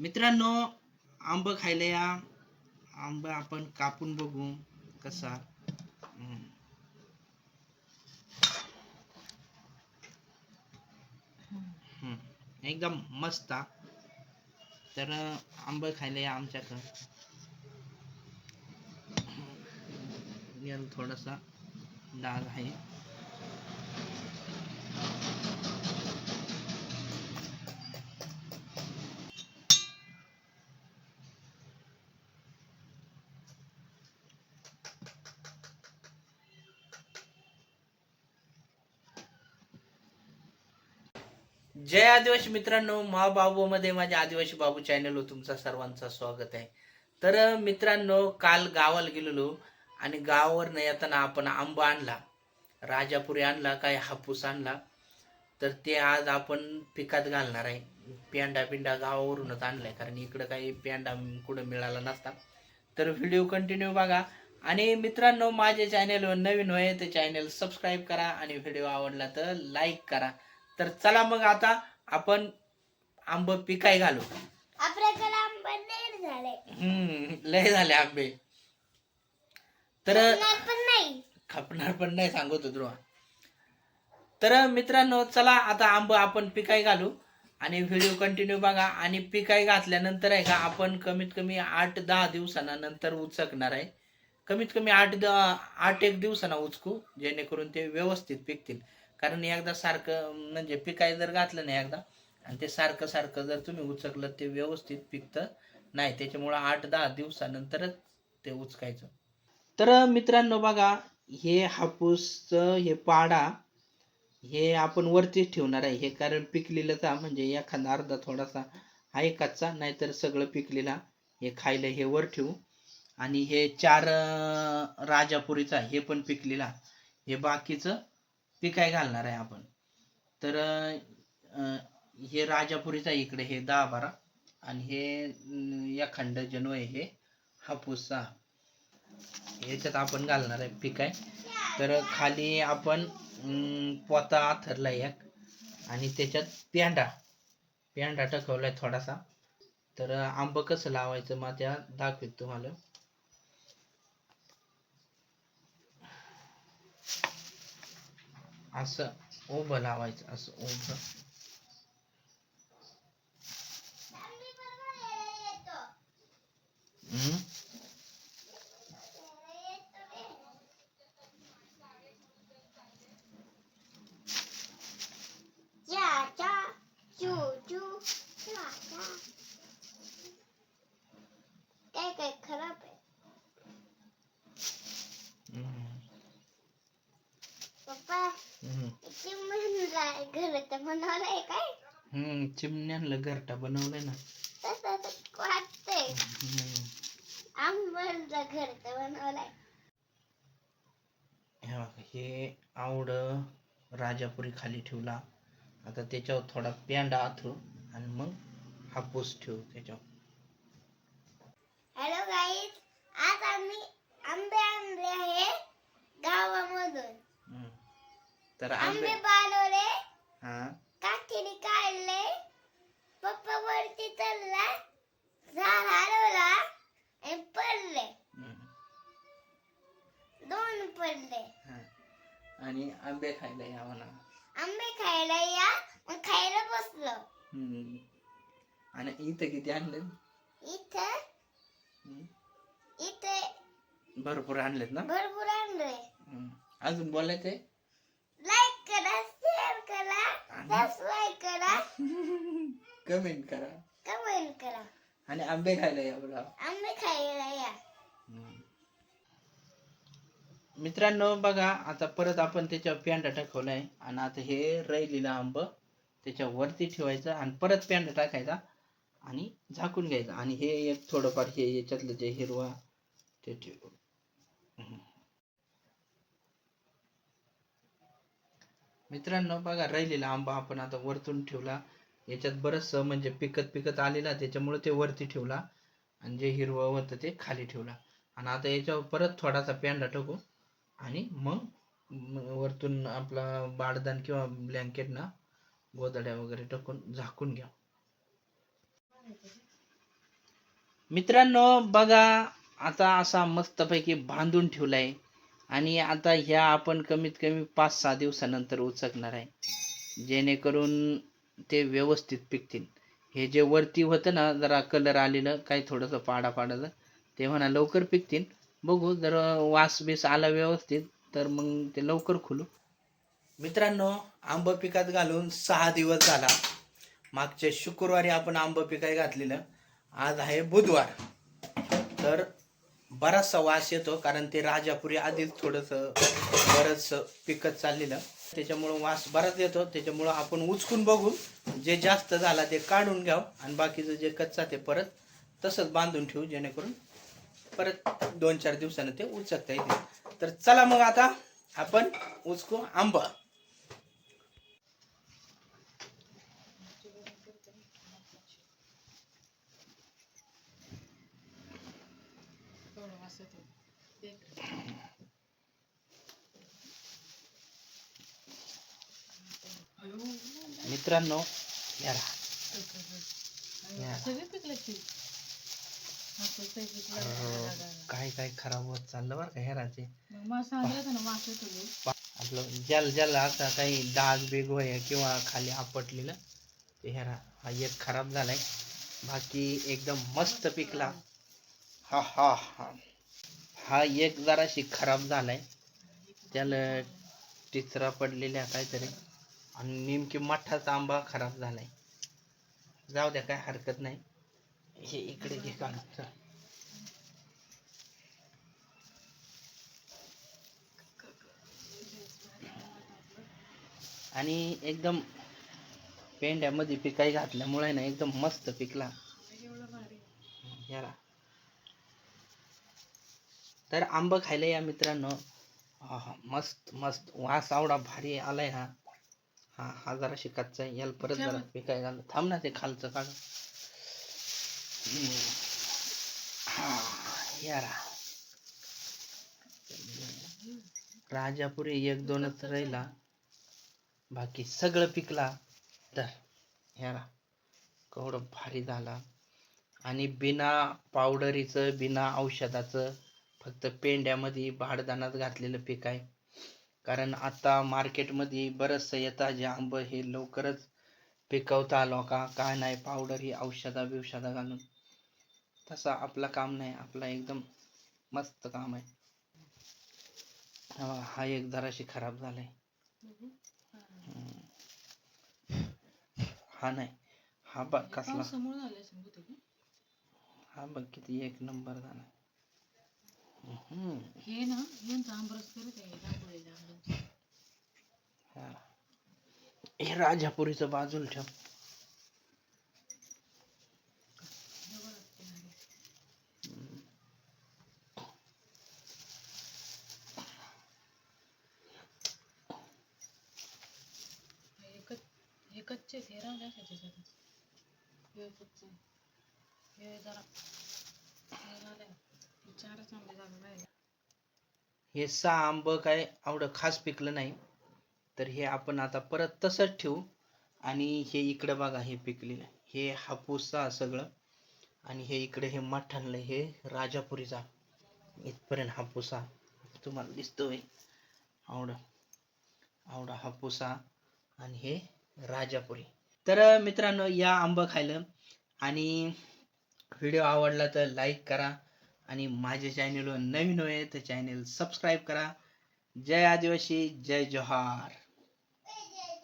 मित्रांनो आंब खायला या. आंब आपण कापून बघू कसा. हम्म. एकदम मस्त. तर आंब खायला या आमच्याकडं. थोडासा डाग आहे. जय आदिवासी मित्रांनो महाबाबूमध्ये माझ्या आदिवासी बाबू चॅनलवर तुमचा सर्वांचं स्वागत आहे. तर मित्रांनो काल गावाला गेलेलो आणि गावावरनं येताना आपण आंबा आणला राजापुरी आणला काय हापूस आणला. तर ते आज आपण पिकात घालणार आहे. पेंडा पिंडा गावावरूनच आणलाय कारण इकडं काही पेंडा कुठं मिळाला नसता. तर व्हिडिओ कंटिन्यू बघा. आणि मित्रांनो माझ्या चॅनलवर नवीन होय तर चॅनल सबस्क्राईब करा आणि व्हिडिओ आवडला तर लाईक करा. तर चला मग आता आपण आंब पिकाय घालू. आपल्याकडे आंबा लेट झाले. हम्म लय झाले आंबे. तर खाणार पण नाही. खपणार पण नाही सांगत ध्रुवा. तर मित्रांनो चला आता आंब आपण पिकाय घालू आणि व्हिडिओ कंटिन्यू बघा आणि पिकाय घातल्यानंतर आहे का आपण कमीत कमी आठ दहा दिवसांना नंतर उचकणार आहे. कमीत कमी आठ दहा आठ एक दिवसांना उचकू जेणेकरून ते व्यवस्थित पिकतील. कारण एकदा सारखं म्हणजे पिकाय जर घातलं नाही एकदा आणि ते सारखं सारखं जर तुम्ही उचकलं ते व्यवस्थित पिकतं नाही. त्याच्यामुळं आठ दहा दिवसानंतरच ते उचकायचं. तर मित्रांनो बघा हे हापूसचं हे पाडा हे आपण वरतीच ठेवणार आहे. हे कारण पिकलेलंचा म्हणजे एखादा अर्धा थोडासा आहे कच्चा नाहीतर सगळं पिकलेला हे खायला हे वर ठेवू. आणि हे चार राजापुरीचा हे पण पिकलेला. हे बाकीचं पिकाय घालणार आहे आपण? तर हे राजापुरीचा इकडे हे दहा बारा आणि हे या खंड जनो आहे हे हापूसचा. याच्यात आपण घालणार आहे पिकाय तर खाली आपण पोता आथरला एक आणि त्याच्यात पेंडा पेंडा टाकवलाय थोडासा. तर आंब कसं लावायचं मग त्या दाखवित तुम्हाला. असं उभं लावायचं असं उभं Yeah, चा चा चू चा चा काय काय खराब आहे हम्म. पप्पा हम्म. किती म्हणलाय घरात बनवलंय काय? हम्म घरटा बनवलंय ना. तसं वाटतंय. हम्म. आंबाला घरत बनवलाय. हे बघा, हे आवड राजापुरी खाली ठेवला. आता त्याच्यावर थोडा पेंडा आथरू आणि मग हापूस ठेवू त्याच्यावर. हॅलो गाईज आज आम्ही आंबे आणले आहे गावामधून. हम्म. तर आंबे आंबे काठीने काढले पप्पा वरती चढला झाड हलवला आणि पडले. दोन पडले. हा. आणि आंबे खायला या म्हणा. आंबे खायला या मग खायला बसलो. हम्म. आणि इथं किती आणले इथं? इथे भरपूर आणलेत ना? भरपूर आणले हम्म. अजून बोलायचंय लाईक करा शेअर करा सबस्क्राईब करा कमेंट करा. कमेंट करा. आणि आंबे खायला या बघा आंबे खायला या. मित्रांनो बघा आता परत आपण त्याच्यावर पेंडा टाकवलाय. आणि आता हे राहिलेलं आंब त्याच्या वरती ठेवायचं आणि परत पेंडा टाकायचा आणि झाकून घ्यायचं. आणि हे एक थोडंफार हे याच्यातलं जे हिरवा ते ठेव. मित्रांनो बघा राहिलेला आंबा आपण आता वरतून ठेवला. याच्यात बरंच म्हणजे पिकत पिकत आलेला त्याच्यामुळे ते वरती ठेवला आणि जे हिरवं होतं ते खाली ठेवला. आणि आता याच्यावर परत थोडासा पेंडा टाकू आणि मग वरतून आपला बाडदान किंवा ब्लँकेट ना गोदड्या वगैरे टाकून झाकून घ्या. मित्रांनो बघा आता असा मस्तपैकी बांधून ठेवलाय. आणि आता ह्या आपण कमीत कमी पाच सहा दिवसानंतर उचकणार आहे. जेणेकरून ते व्यवस्थित पिकतील. हे जे वरती होतं ना जरा कलर आलेलं काही थोडंसं पाडा पाडालं ते म्हणा लवकर पिकतील. बघू जर वास बीस आला व्यवस्थित तर मग ते लवकर खुलू. मित्रांनो आंब पिकात घालून सहा दिवस झाला. मागच्या शुक्रवारी आपण आंब पिकाय घातलेलं. आज आहे बुधवार. तर बराचसा वास येतो कारण ते राजापुरी आधीच थोडंसं बरंच पिकत चाललेलं. त्याच्यामुळं वास बराच येतो त्याच्यामुळं आपण उचकून बघू जे जास्त झाला ते काढून घ्याव आणि बाकीचं जे कच्चा ते परत तसंच बांधून ठेवू जेणेकरून परत दोन चार दिवसानं ते उचकता येते तर चला मग आता आपण उचकू आंबा. मित्रांनो अहो, काय काय खराब होत चाललं बरं का हेराचे? आपलं ज्याला ज्याला आता काही डाग बिग होय किंवा खाली आपटलेलं ते हेरा हा एक खराब झालाय. बाकी एकदम मस्त पिकला. हा हा हा. हा एक जराशी खराब झालाय. त्याला टिचरा पडलेल्या काहीतरी. आणि नेमकी मठाचा आंबा खराब झालाय. जाऊ द्या काय हरकत नाही. हे इकडे घे काढून आणि एकदम पेंड्यामध्ये पिकाई घातल्यामुळे ना एकदम मस्त पिकला याला तर आंब खायला या मित्रांनो. मस्त मस्त. वास आवडा भारी आलाय हा. हा हा जरा शिकायचा याला परत जरा पिकाय घाल थांब ना ते खालचं काढ. हा यारा राजापुरी एक दोनच राहिला. बाकी सगळं पिकला. तर ह्याला केवढं भारी झाला. आणि बिना पावडरीचं बिना औषधाचं फक्त पेंड्यामध्ये भाडदानात घातलेलं पीक आहे. कारण आता मार्केटमध्ये बरंचसं येतं जे आंब हे लवकरच पिकवता आलो का काय नाही पावडर ही औषधा बिवषधा घालून. तसं आपलं काम नाही आपलं एकदम मस्त काम आहे. हा हा एक जराशी खराब झालाय. हा नाही हा बघ कसला. हा बघ किती एक नंबर झाला. हे ना यांचा आंबरस करत आहे दापोलीला आंब्याचा. हा. हे राजापुरीचं बाजूला ठेव हे. कच- हे कच्चे हे त्याच्यातच. हे कच्चे. हे जरा चारच आंबे झाले राहिले. हे सहा आंब काय एवढं खास पिकलं नाही तर हे आपण आता परत तसंच ठेवू. आणि हे इकडं बघा हे पिकलेलं हे हापूसचा सगळं. आणि हे इकडे हे मठाणलं हे राजापुरीचा इथपर्यंत हापूसा. तुम्हाला दिसतोय. आवडं. आवडा हापूसा आणि हे राजापुरी. तर मित्रांनो या आंबा खायला. आणि व्हिडिओ आवडला तर लाईक करा. आणि माझ्या चॅनेलवर नवीन आहे तर चॅनेल सबस्क्राईब करा. जय आदिवासी जय जोहार.